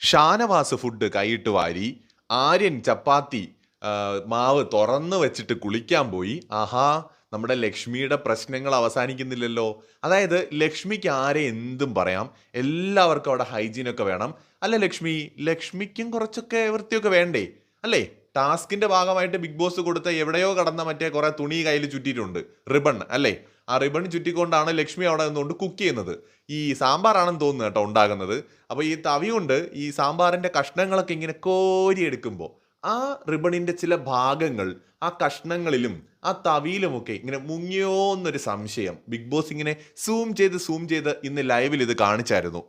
Shanavas food കൈയിട്ട് വാരി ആര്യൻ ചപ്പാത്തി മാവ് തുറന്ന് വെച്ചിട്ട് കുളിക്കാൻ പോയി. ആഹാ നമ്മുടെ ലക്ഷ്മിയുടെ പ്രശ്നങ്ങൾ അവസാനിക്കുന്നില്ലല്ലോ. അതായത് ലക്ഷ്മിക്ക് ആരെ എന്തും പറയാം. എല്ലാവർക്കും അവിടെ ഹൈജീനൊക്കെ വേണം. അല്ല ലക്ഷ്മി ലക്ഷ്മിക്കും കുറച്ചൊക്കെ വൃത്തിയൊക്കെ വേണ്ടേ? അല്ലേ? ടാസ്കിന്റെ ഭാഗമായിട്ട് ബിഗ് ബോസ് കൊടുത്ത എവിടെയോ കടന്ന മറ്റേ കുറെ തുണി കയ്യിൽ ചുറ്റിയിട്ടുണ്ട്. റിബൺ അല്ലേ? ആ റിബൺ ചുറ്റിക്കൊണ്ടാണ് ലക്ഷ്മി അവിടെ നിന്നുകൊണ്ട് കുക്ക് ചെയ്യുന്നത്. ഈ സാമ്പാറാണെന്ന് തോന്നുന്നു കേട്ടോ ഉണ്ടാകുന്നത്. അപ്പോൾ ഈ തവി കൊണ്ട് ഈ സാമ്പാറിന്റെ കഷ്ണങ്ങളൊക്കെ ഇങ്ങനെ കോരി എടുക്കുമ്പോൾ ആ റിബണിന്റെ ചില ഭാഗങ്ങൾ ആ കഷ്ണങ്ങളിലും ആ തവിയിലുമൊക്കെ ഇങ്ങനെ മുങ്ങിയോ എന്നൊരു സംശയം. ബിഗ് ബോസ് ഇങ്ങനെ സൂം ചെയ്ത് സൂം ചെയ്ത് ഇന്ന് ലൈവിൽ ഇത് കാണിച്ചായിരുന്നു.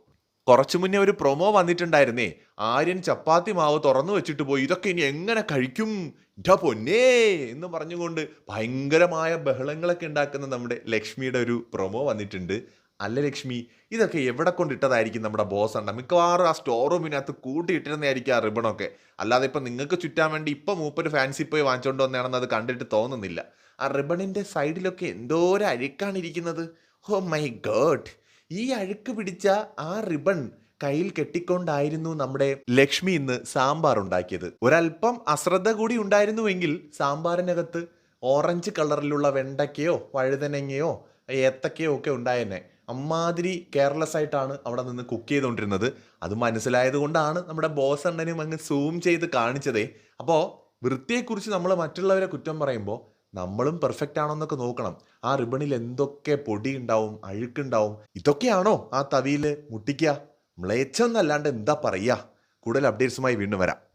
കുറച്ചു മുന്നേ ഒരു പ്രൊമോ വന്നിട്ടുണ്ടായിരുന്നേ. ആര്യൻ ചപ്പാത്തി മാവ് തുറന്നു വെച്ചിട്ട് പോയി. ഇതൊക്കെ ഇനി എങ്ങനെ കഴിക്കും? ഡ പൊന്നേ! എന്ന് പറഞ്ഞുകൊണ്ട് ഭയങ്കരമായ ബഹളങ്ങളൊക്കെ ഉണ്ടാക്കുന്ന നമ്മുടെ ലക്ഷ്മിയുടെ ഒരു പ്രൊമോ വന്നിട്ടുണ്ട്. അല്ല ലക്ഷ്മി ഇതൊക്കെ എവിടെ കൊണ്ടിട്ടതായിരിക്കും നമ്മുടെ ബോസ് അണ്ണ? മിക്കവാറും ആ സ്റ്റോർ റൂമിനകത്ത് കൂട്ടിയിട്ടിരുന്നതായിരിക്കും ആ റിബണൊക്കെ. അല്ലാതെ ഇപ്പം നിങ്ങൾക്ക് ചുറ്റാൻ വേണ്ടി ഇപ്പം മൂപ്പര് ഫാൻസി പോയി വാങ്ങിച്ചുകൊണ്ട് വന്നതാണെന്ന് അത് കണ്ടിട്ട് തോന്നുന്നില്ല. ആ റിബണിന്റെ സൈഡിലൊക്കെ എന്തോരം അഴുക്കാണ് ഇരിക്കുന്നത്. ഓ മൈ ഗോഡ് ഈ അഴുക്ക് പിടിച്ച ആ റിബൺ കയ്യിൽ കെട്ടിക്കൊണ്ടായിരുന്നു നമ്മുടെ ലക്ഷ്മി ഇന്ന് സാമ്പാർ ഉണ്ടാക്കിയത്. ഒരല്പം അശ്രദ്ധ കൂടി ഉണ്ടായിരുന്നുവെങ്കിൽ സാമ്പാറിനകത്ത് ഓറഞ്ച് കളറിലുള്ള വെണ്ടയ്ക്കയോ വഴുതനങ്ങയോ ഏത്തക്കയോ ഒക്കെ ഉണ്ടായെന്നെ അമ്മാതിരി കെയർലെസ് ആയിട്ടാണ് അവിടെ നിന്ന് കുക്ക് ചെയ്തുകൊണ്ടിരുന്നത്. അത് മനസ്സിലായത് കൊണ്ടാണ് നമ്മുടെ ബോസ് അണ്ണനും അങ്ങ് സൂം ചെയ്ത് കാണിച്ചതേ. അപ്പോൾ വൃത്തിയെക്കുറിച്ച് നമ്മൾ മറ്റുള്ളവരെ കുറ്റം പറയുമ്പോൾ നമ്മളും പെർഫെക്റ്റ് ആണോ എന്നൊക്കെ നോക്കണം. ആ റിബണിൽ എന്തൊക്കെ പൊടി ഉണ്ടാവും അഴുക്കുണ്ടാവും ഇതൊക്കെയാണോ ആ തവിയിൽ മുട്ടിക്കുക? മ്ലേച്ഛം എന്നല്ലാണ്ട് എന്താ പറയുക? കൂടുതൽ അപ്ഡേറ്റ്സുമായി വീണ്ടും വരാം.